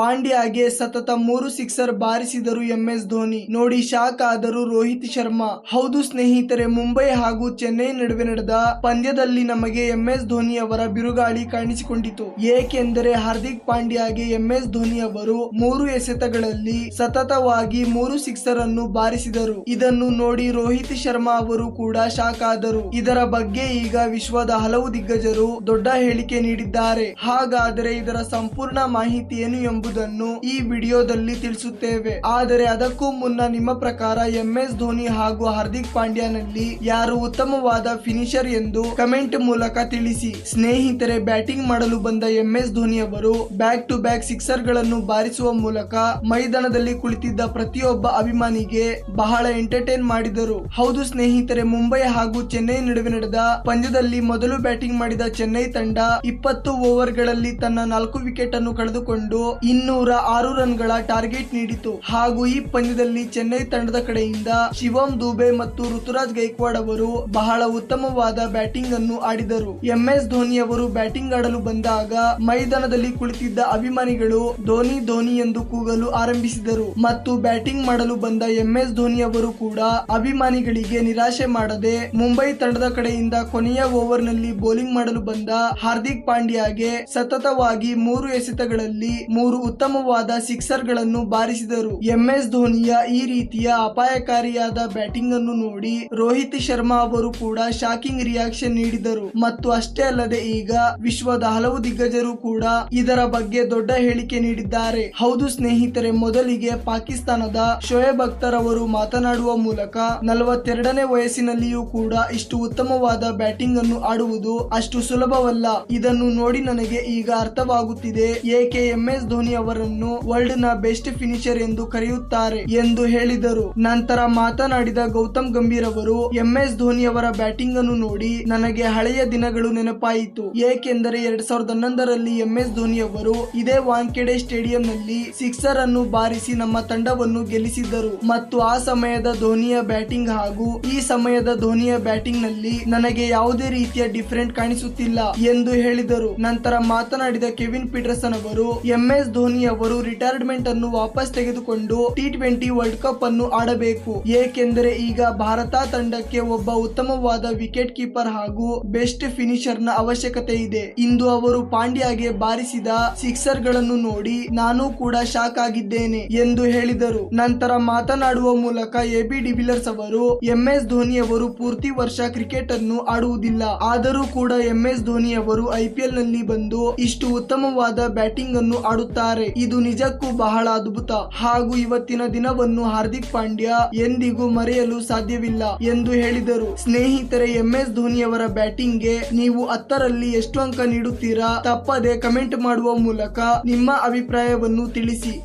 ಪಾಂಡ್ಯಾಗೆ ಸತತ ಮೂರು sixer ಬಾರಿಸಿದರು MS Dhoni. ನೋಡಿ ಶಾಕ್ ಆದರು ರೋಹಿತ್ ಶರ್ಮಾ. ಹೌದು ಸ್ನೇಹಿತರೆ, ಮುಂಬೈ ಹಾಗೂ ಚೆನ್ನೈ ನಡುವೆ ನಡೆದ ಪಂದ್ಯದಲ್ಲಿ ನಮಗೆ ಎಂಎಸ್ ಧೋನಿ ಅವರ ಬಿರುಗಾಳಿ ಕಾಣಿಸಿಕೊಂಡಿತು. ಏಕೆಂದರೆ ಹಾರ್ದಿಕ್ ಪಾಂಡ್ಯಾಗೆ ಎಂಎಸ್ ಧೋನಿ ಅವರು ಮೂರು ಎಸೆತಗಳಲ್ಲಿ ಸತತವಾಗಿ ಮೂರು ಸಿಕ್ಸರ್ ಅನ್ನು ಬಾರಿಸಿದರು. ಇದನ್ನು ನೋಡಿ ರೋಹಿತ್ ಶರ್ಮಾ ಅವರು ಕೂಡ ಶಾಕ್ ಆದರು. ಇದರ ಬಗ್ಗೆ ಈಗ ವಿಶ್ವದ ಹಲವು ದಿಗ್ಗಜರು ದೊಡ್ಡ ಹೇಳಿಕೆ ನೀಡಿದ್ದಾರೆ. ಹಾಗಾದರೆ ಇದರ ಸಂಪೂರ್ಣ ಮಾಹಿತಿ ಏನು ಎಂಬುದನ್ನು ಈ ವಿಡಿಯೋದಲ್ಲಿ ತಿಳಿಸುತ್ತೇವೆ. ಆದರೆ ಅದಕ್ಕೂ ಮುನ್ನ ನಿಮ್ಮ ಪ್ರಕಾರ ಎಂಎಸ್ ಧೋನಿ ಹಾಗೂ ಹಾರ್ದಿಕ್ ಪಾಂಡ್ಯನಲ್ಲಿ ಯಾರು ಉತ್ತಮವಾದ ಫಿನಿಶರ್ ಎಂದು ಕಮೆಂಟ್ ಮೂಲಕ ತಿಳಿಸಿ. ಸ್ನೇಹಿತರೆ ಬ್ಯಾಟಿಂಗ್ ಮಾಡಲು ಬಂದ ಎಂಎಸ್ ಧೋನಿ ಅವರು ಬ್ಯಾಕ್ ಟು ಬ್ಯಾಕ್ ಸಿಕ್ಸರ್ಗಳನ್ನು ಬಾರಿಸುವ ಮೂಲಕ ಮೈದಾನದಲ್ಲಿ ಕುಳಿತಿದ್ದ ಪ್ರತಿಯೊಬ್ಬ ಅಭಿಮಾನಿಗೆ ಬಹಳ ಎಂಟರ್ಟೈನ್ ಮಾಡಿದರು. ಹೌದು ಸ್ನೇಹಿತರೆ, ಮುಂಬೈ ಹಾಗೂ ಚೆನ್ನೈ ನಡುವೆ ನಡೆದ ಪಂದ್ಯದಲ್ಲಿ ಮೊದಲು ಬ್ಯಾಟಿಂಗ್ ಮಾಡಿದ ಚೆನ್ನೈ ತಂಡ ಇಪ್ಪತ್ತು ಓವರ್ಗಳಲ್ಲಿ ತನ್ನ ನಾಲ್ಕು ವಿಕೆಟ್ ಅನ್ನು ಕಳೆದುಕೊಂಡು ಇನ್ನೂರ ಆರು ರನ್ಗಳ ಟಾರ್ಗೆಟ್ ನೀಡಿತು. ಹಾಗೂ ಈ ಪಂದ್ಯದಲ್ಲಿ ಚೆನ್ನೈ ತಂಡದ ಕಡೆಯಿಂದ ಶಿವಂ ದುಬೆ ಮತ್ತು ಋತುರಾಜ್ ಗೈಕ್ವಾಡ್ ಅವರು ಬಹಳ ಉತ್ತಮವಾದ ಬ್ಯಾಟಿಂಗ್ ಅನ್ನು ಆಡಿದರು. ಎಂಎಸ್ ಧೋನಿ ಅವರು ಬ್ಯಾಟಿಂಗ್ ಆಡಲು ಬಂದಾಗ ಮೈದಾನದಲ್ಲಿ ಕುಳಿತಿದ್ದ ಅಭಿಮಾನಿಗಳು ಧೋನಿ ಧೋನಿ ಎಂದು ಕೂಗಲು ಆರಂಭಿಸಿದರು. ಮತ್ತು ಬ್ಯಾಟಿಂಗ್ ಮಾಡಲು ಬಂದ ಎಂಎಸ್ ಧೋನಿ ಅವರು ಕೂಡ ಅಭಿಮಾನಿಗಳಿಗೆ ನಿರಾಶೆ ಮಾಡದೆ ಮುಂಬೈ ತಂಡದ ಕಡೆಯಿಂದ ಕೊನೆಯ ಓವರ್ನಲ್ಲಿ ಬೌಲಿಂಗ್ ಮಾಡಲು ಬಂದ ಹಾರ್ದಿಕ್ ಪಾಂಡ್ಯಾಗೆ ಸತತವಾಗಿ ಮೂರು ಎಸೆತಗಳಲ್ಲಿ ಮೂರು ಉತ್ತಮವಾದ ಸಿಕ್ಸರ್ಗಳನ್ನು ಬಾರಿಸಿದರು. ಎಂಎಸ್ ಧೋನಿಯ ಈ ರೀತಿಯ ಅಪಾಯಕಾರಿಯಾದ ಬ್ಯಾಟಿಂಗ್ ಅನ್ನು ನೋಡಿ ರೋಹಿತ್ ಶರ್ಮಾ ಅವರು ಕೂಡ ಶಾಕಿಂಗ್ ರಿಯಾಕ್ಷನ್ ನೀಡಿದರು. ಮತ್ತು ಅಷ್ಟೇ ಅಲ್ಲದೆ ಈಗ ವಿಶ್ವದ ಹಲವು ದಿಗ್ಗಜರು ಕೂಡ ಇದರ ಬಗ್ಗೆ ದೊಡ್ಡ ಹೇಳಿಕೆ ನೀಡಿದ್ದಾರೆ. ಹೌದು ಸ್ನೇಹಿತರೆ, ಮೊದಲಿಗೆ ಪಾಕಿಸ್ತಾನದ ಶೋಯಬ್ ಅಖ್ತರ್ ಅವರು ಮಾತನಾಡುವ ಮೂಲಕ ನಲವತ್ತೆರಡನೇ ವಯಸ್ಸಿನಲ್ಲಿಯೂ ಕೂಡ ಇಷ್ಟು ಉತ್ತಮವಾದ ಬ್ಯಾಟಿಂಗ್ ಅನ್ನು ಆಡುವುದು ಅಷ್ಟು ಸುಲಭವಲ್ಲ. ಇದನ್ನು ನೋಡಿ ನನಗೆ ಈಗ ಅರ್ಥವಾಗುತ್ತಿದೆ. ಏಕೆ ಎಂಎಸ್ ಧೋನಿ ಅವರನ್ನು ವರ್ಲ್ಡ್ನ ಬೆಸ್ಟ್ ಫಿನಿಷರ್ ಎಂದು ಕರೆಯುತ್ತಾರೆ ಎಂದು ಹೇಳಿದರು. ನಂತರ ಮಾತನಾಡಿದ ಗೌತಮ್ ಗಂಭೀರ್ ಅವರು, ಎಂಎಸ್ ಧೋನಿ ಅವರ ಬ್ಯಾಟಿಂಗ್ ಅನ್ನು ನೋಡಿ ನನಗೆ ಹಳೆಯ ದಿನಗಳು ನೆನಪಾಯಿತು. ಏಕೆಂದರೆ ಎರಡ್ ಸಾವಿರದ ಹನ್ನೊಂದರಲ್ಲಿ ಎಂಎಸ್ ಧೋನಿ ಅವರು ಇದೇ ವಾಂಖೆಡೆ ಸ್ಟೇಡಿಯಂ ನಲ್ಲಿ ಸಿಕ್ಸರ್ ಅನ್ನು ಬಾರಿಸಿ ನಮ್ಮ ತಂಡವನ್ನು ಗೆಲ್ಲಿಸಿದ್ದರು. ಮತ್ತು ಆ ಸಮಯದ ಧೋನಿಯ ಬ್ಯಾಟಿಂಗ್ ಹಾಗೂ ಈ ಸಮಯದ ಧೋನಿಯ ಬ್ಯಾಟಿಂಗ್ನಲ್ಲಿ ನನಗೆ ಯಾವುದೇ ರೀತಿಯ ಡಿಫರೆಂಟ್ ಕಾಣಿಸುತ್ತಿಲ್ಲ ಎಂದು ಹೇಳಿದರು. ನಂತರ ಮಾತನಾಡಿದ ಕೆವಿನ್ ಪೀಟರ್ಸನ್ ಅವರು, ಎಂಎಸ್ ಧೋನಿ ಅವರು ರಿಟೈರ್ಮೆಂಟ್ ಅನ್ನು ವಾಪಸ್ ತೆಗೆದುಕೊಂಡು ಟಿ ಟ್ವೆಂಟಿ ವರ್ಲ್ಡ್ ಕಪ್ ಅನ್ನು ಆಡಬೇಕು. ಏಕೆಂದರೆ ಈಗ ಭಾರತ ತಂಡಕ್ಕೆ ಒಬ್ಬ ಉತ್ತಮವಾದ ವಿಕೆಟ್ ಕೀಪರ್ ಹಾಗೂ ಬೆಸ್ಟ್ ಫಿನಿಶರ್ನ ಅವಶ್ಯಕತೆ ಇದೆ. ಇಂದು ಅವರು ಪಾಂಡ್ಯಾಗೆ ಬಾರಿಸಿದ ಸಿಕ್ಸರ್ಗಳನ್ನು ನೋಡಿ ನಾನು ಕೂಡ ಶಾಕ್ ಆಗಿದ್ದೇನೆ ಎಂದು ಹೇಳಿದರು. ನಂತರ ಮಾತನಾಡುವ ಮೂಲಕ ಎಬಿ ಡಿವಿಲರ್ಸ್ ಅವರು ಎಂಎಸ್ ಧೋನಿ ಅವರು ಪೂರ್ತಿ ವರ್ಷ ಕ್ರಿಕೆಟ್ ಅನ್ನು ಆಡುವುದಿಲ್ಲ. ಆದರೂ ಕೂಡ ಎಂ ಎಸ್ ಧೋನಿ ಅವರು ಐಪಿಎಲ್ನಲ್ಲಿ ಬಂದು ಇಷ್ಟು ಉತ್ತಮವಾದ ಬ್ಯಾಟಿಂಗ್ ಅನ್ನು ಆಡುತ್ತಾರೆ ಇದು ನಿಜಕ್ಕೂ ಬಹಳ ಅದ್ಭುತ ಹಾಗೂ ಇವತ್ತಿನ ದಿನವನ್ನು ಹಾರ್ದಿಕ್ ಪಾಂಡ್ಯ ಎಂದಿಗೂ ಮರೆಯಲು ಸಾಧ್ಯವಿಲ್ಲ ಎಂದು ಹೇಳಿದರು. ಸ್ನೇಹಿತರೆ, ಎಂಎಸ್ ಧೋನಿ ಅವರ ಬ್ಯಾಟಿಂಗ್ಗೆ ನೀವು ಹತ್ತರಲ್ಲಿ ಎಷ್ಟು ಅಂಕ ನೀಡುತ್ತೀರಾ? ತಪ್ಪದೆ ಕಮೆಂಟ್ ಮಾಡುವ ಮೂಲಕ ನಿಮ್ಮ ಅಭಿಪ್ರಾಯವನ್ನು ತಿಳಿಸಿ.